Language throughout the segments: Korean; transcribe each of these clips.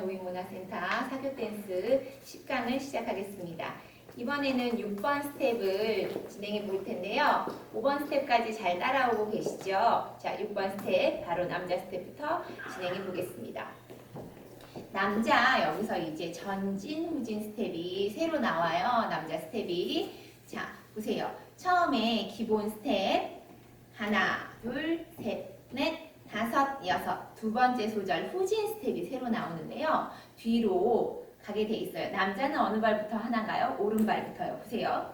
노인문화센터 사교 댄스 10강을 시작하겠습니다. 이번에는 6번 스텝을 진행해 볼 텐데요. 5번 스텝까지 잘 따라오고 계시죠? 자, 6번 스텝, 바로 남자 스텝부터 진행해 보겠습니다. 남자, 여기서 이제 전진, 후진 스텝이 새로 나와요. 남자 스텝이. 자, 보세요. 처음에 기본 스텝. 하나, 둘, 셋, 넷, 다섯, 여섯. 두 번째 소절 후진 스텝이 새로 나오는데요. 뒤로 가게 돼 있어요. 남자는 어느 발부터 하나인가요? 오른발부터요. 보세요.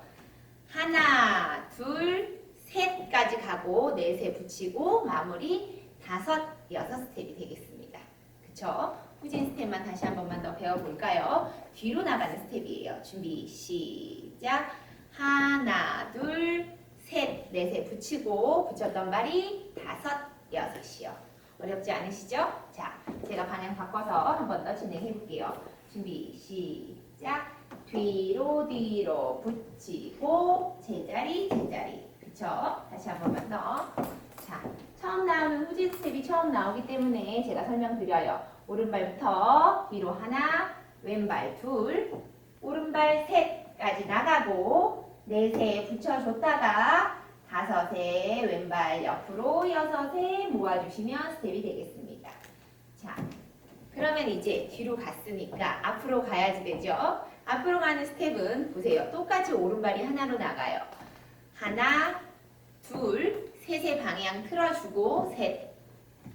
하나, 둘, 셋까지 가고 넷에 붙이고 마무리 다섯, 여섯 스텝이 되겠습니다. 그쵸? 후진 스텝만 다시 한 번만 더 배워볼까요? 뒤로 나가는 스텝이에요. 준비, 시작. 하나, 둘, 셋, 넷에 붙이고 붙였던 발이 다섯, 여섯이요. 어렵지 않으시죠? 자, 제가 방향 바꿔서 한 번 더 진행해 볼게요. 준비, 시작. 뒤로 뒤로 붙이고 제자리 제자리. 그쵸? 다시 한 번만 더. 자, 처음 나오는 후진 스텝이 처음 나오기 때문에 제가 설명드려요. 오른발부터 뒤로 하나, 왼발 둘, 오른발 셋까지 나가고 넷에 붙여줬다가 다섯에 왼발 옆으로 여섯에 모아주시면 스텝이 되겠습니다. 자, 그러면 이제 뒤로 갔으니까 앞으로 가야지 되죠? 앞으로 가는 스텝은 보세요. 똑같이 오른발이 하나로 나가요. 하나, 둘, 셋의 방향 틀어주고 셋,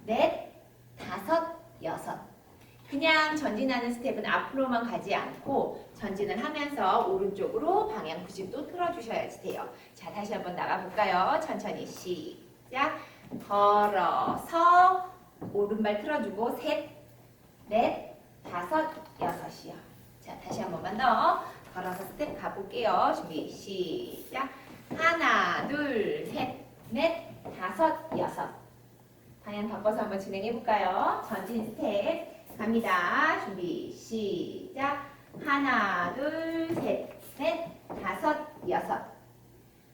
넷, 다섯, 여섯. 그냥 전진하는 스텝은 앞으로만 가지 않고 전진을 하면서 오른쪽으로 방향 90도 틀어주셔야지 돼요. 자, 다시 한번 나가볼까요? 천천히 시작. 걸어서 오른발 틀어주고 셋, 넷, 다섯, 여섯이요. 자, 다시 한 번만 더 걸어서 스텝 가볼게요. 준비 시작. 하나, 둘, 셋, 넷, 다섯, 여섯. 방향 바꿔서 한번 진행해 볼까요? 전진 스텝 갑니다. 준비 시작. 하나, 둘, 셋, 넷, 다섯, 여섯.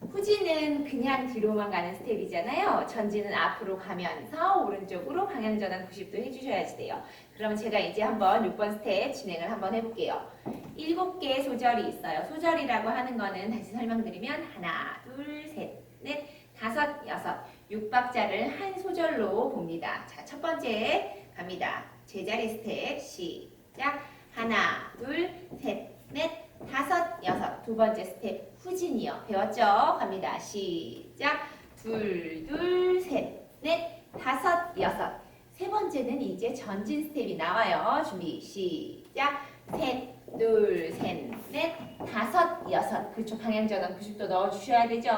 후진은 그냥 뒤로만 가는 스텝이잖아요. 전진은 앞으로 가면서 오른쪽으로 방향 전환 90도 해주셔야지 돼요. 그럼 제가 이제 한번 6번 스텝 진행을 한번 해볼게요. 7개의 소절이 있어요. 소절이라고 하는 거는 다시 설명드리면 하나, 둘, 셋, 넷, 다섯, 여섯, 6박자를 한 소절로 봅니다. 자, 첫 번째 갑니다. 제자리 스텝 시작. 하나, 둘, 셋, 넷, 다섯, 여섯. 두 번째 스텝 후진이요. 배웠죠? 갑니다. 시작. 둘, 둘, 셋, 넷, 다섯, 여섯. 세 번째는 이제 전진 스텝이 나와요. 준비 시작. 셋, 둘, 셋, 넷, 다섯, 여섯. 그렇죠. 방향 전환 90도 넣어 주셔야 되죠.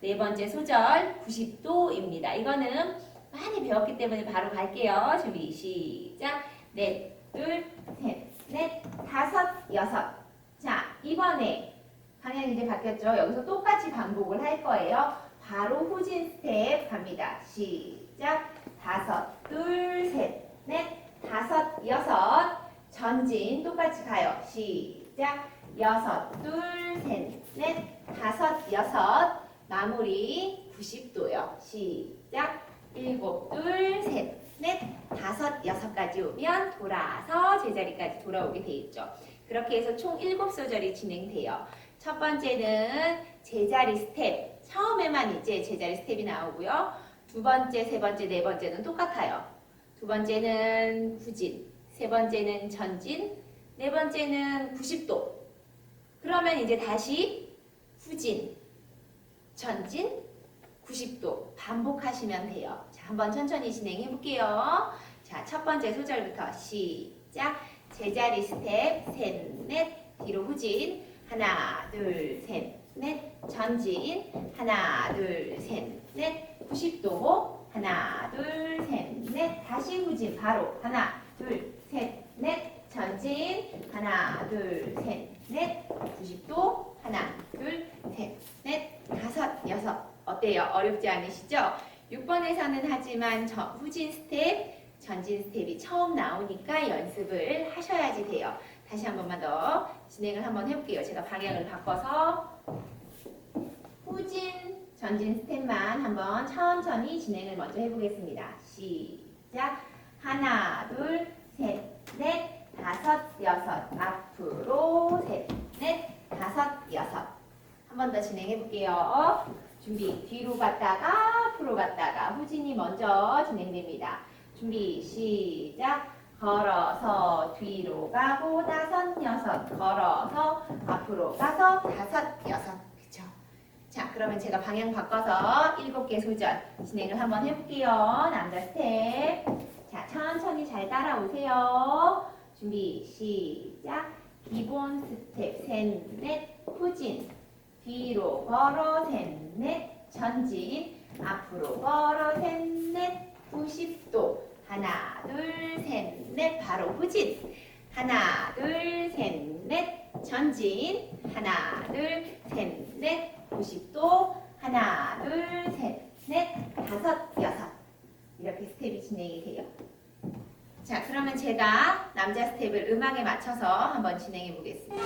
네 번째 소절 90도입니다. 이거는 많이 배웠기 때문에 바로 갈게요. 준비 시작. 넷, 둘, 셋, 넷, 다섯, 여섯. 자, 이번에 방향 이제 바뀌었죠? 여기서 똑같이 반복을 할 거예요. 바로 후진 스텝 갑니다. 시작. 다섯, 둘, 셋, 넷, 다섯, 여섯. 전진 똑같이 가요. 시작. 여섯, 둘, 셋, 넷, 다섯, 여섯. 마무리 90도요. 시작. 일곱, 둘, 셋, 넷, 다섯, 여섯까지 오면 돌아서 제자리까지 돌아오게 돼 있죠. 그렇게 해서 총 일곱 소절이 진행돼요. 첫 번째는 제자리 스텝. 처음에만 이제 제자리 스텝이 나오고요. 두 번째, 세 번째, 네 번째는 똑같아요. 두 번째는 후진, 세 번째는 전진, 네 번째는 90도. 그러면 이제 다시 후진, 전진, 90도 반복하시면 돼요. 자, 한번 천천히 진행해 볼게요. 자, 첫 번째 소절부터 시작. 제자리 스텝 셋, 넷, 뒤로 후진. 하나, 둘, 셋, 넷, 전진. 하나, 둘, 셋, 넷, 90도. 하나, 둘, 셋, 넷, 다시 후진. 바로 하나, 둘, 셋, 넷, 전진. 하나, 둘, 셋, 넷, 90도. 하나, 둘, 셋, 넷, 다섯, 여섯. 어때요? 어렵지 않으시죠? 6번에서는 하지만 저 후진 스텝, 전진 스텝이 처음 나오니까 연습을 하셔야지 돼요. 다시 한 번만 더 진행을 한번 해볼게요. 제가 방향을 바꿔서 후진, 전진 스텝만 한번 천천히 진행을 먼저 해보겠습니다. 시작. 하나, 둘, 셋, 넷, 다섯, 여섯. 앞으로 셋, 넷, 다섯, 여섯. 한 번 더 진행해 볼게요. 준비. 뒤로 갔다가 앞으로 갔다가 후진이 먼저 진행됩니다. 준비. 시작. 걸어서 뒤로 가고 다섯, 여섯. 걸어서 앞으로 가서 다섯, 여섯. 그쵸? 자, 그러면 제가 방향 바꿔서 일곱 개 소절 진행을 한번 해볼게요. 남자 스텝. 자, 천천히 잘 따라오세요. 준비, 시작. 기본 스텝, 셋, 넷, 후진. 뒤로 걸어, 셋, 넷, 전진. 앞으로 걸어, 셋, 넷, 90도. 하나, 둘, 셋, 넷, 바로 후진. 하나, 둘, 셋, 넷, 전진. 하나, 둘, 셋, 넷, 90도. 하나, 둘, 셋, 넷, 다섯, 여섯. 이렇게 스텝이 진행이 돼요. 자, 그러면 제가 남자 스텝을 음악에 맞춰서 한번 진행해 보겠습니다.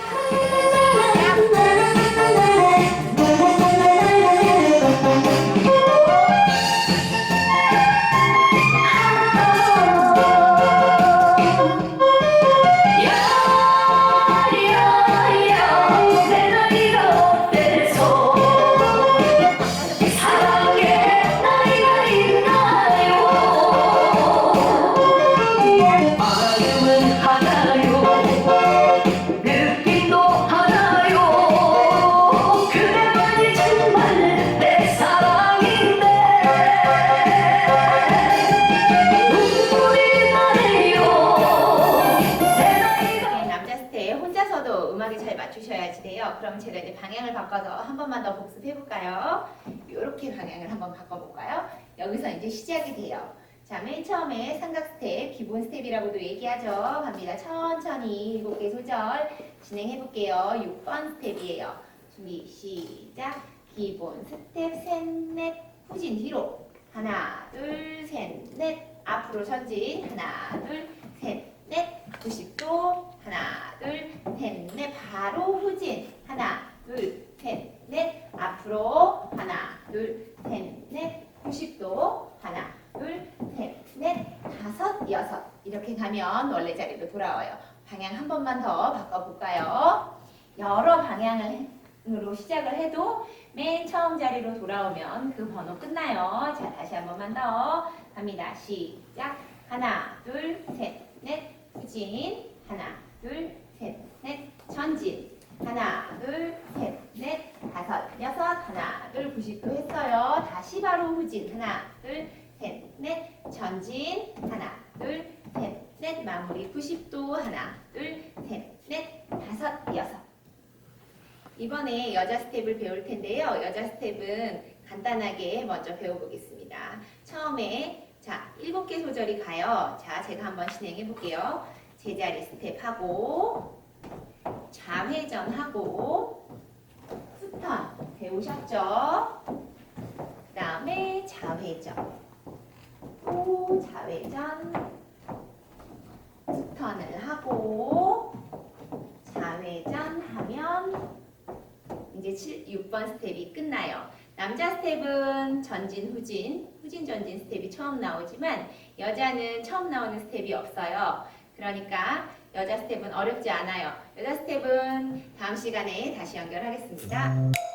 바꿔서 한 번만 더 복습해 볼까요? 이렇게 방향을 한번 바꿔볼까요? 여기서 이제 시작이 돼요. 자, 맨 처음에 삼각 스텝, 기본 스텝이라고도 얘기하죠. 갑니다. 천천히 일곱 개 소절 진행해 볼게요. 6번 스텝이에요. 준비, 시작. 기본 스텝, 셋, 넷, 후진 뒤로. 하나, 둘, 셋, 넷. 앞으로 전진. 하나, 둘, 셋, 넷. 90도. 하나, 둘, 셋, 넷. 바로 후진. 하나, 둘, 셋, 넷. 앞으로. 하나, 둘, 셋, 넷. 90도. 하나, 둘, 셋, 넷, 다섯, 여섯. 이렇게 가면 원래 자리로 돌아와요. 방향 한 번만 더 바꿔볼까요? 여러 방향으로 시작을 해도 맨 처음 자리로 돌아오면 그 번호 끝나요. 자, 다시 한 번만 더 갑니다. 시작. 하나, 둘, 셋, 넷, 후진. 하나, 둘, 셋, 넷, 전진. 하나, 둘, 셋, 넷, 다섯, 여섯. 하나, 둘, 90도 했어요. 다시 바로 후진. 하나, 둘, 셋, 넷, 전진. 하나, 마무리 90도. 하나, 둘, 셋, 넷, 다섯, 여섯. 이번에 여자 스텝을 배울 텐데요. 여자 스텝은 간단하게 먼저 배워보겠습니다. 처음에 자, 일곱 개 소절이 가요. 자, 제가 한번 진행해 볼게요. 제자리 스텝 하고 좌회전 하고 스턴 배우셨죠? 그 다음에 좌회전 또 좌회전 스턴을 하고 좌회전 하면 이제 7, 6번 스텝이 끝나요. 남자 스텝은 전진, 후진, 후진, 전진 스텝이 처음 나오지만 여자는 처음 나오는 스텝이 없어요. 그러니까 여자 스텝은 어렵지 않아요. 여자 스텝은 다음 시간에 다시 연결하겠습니다.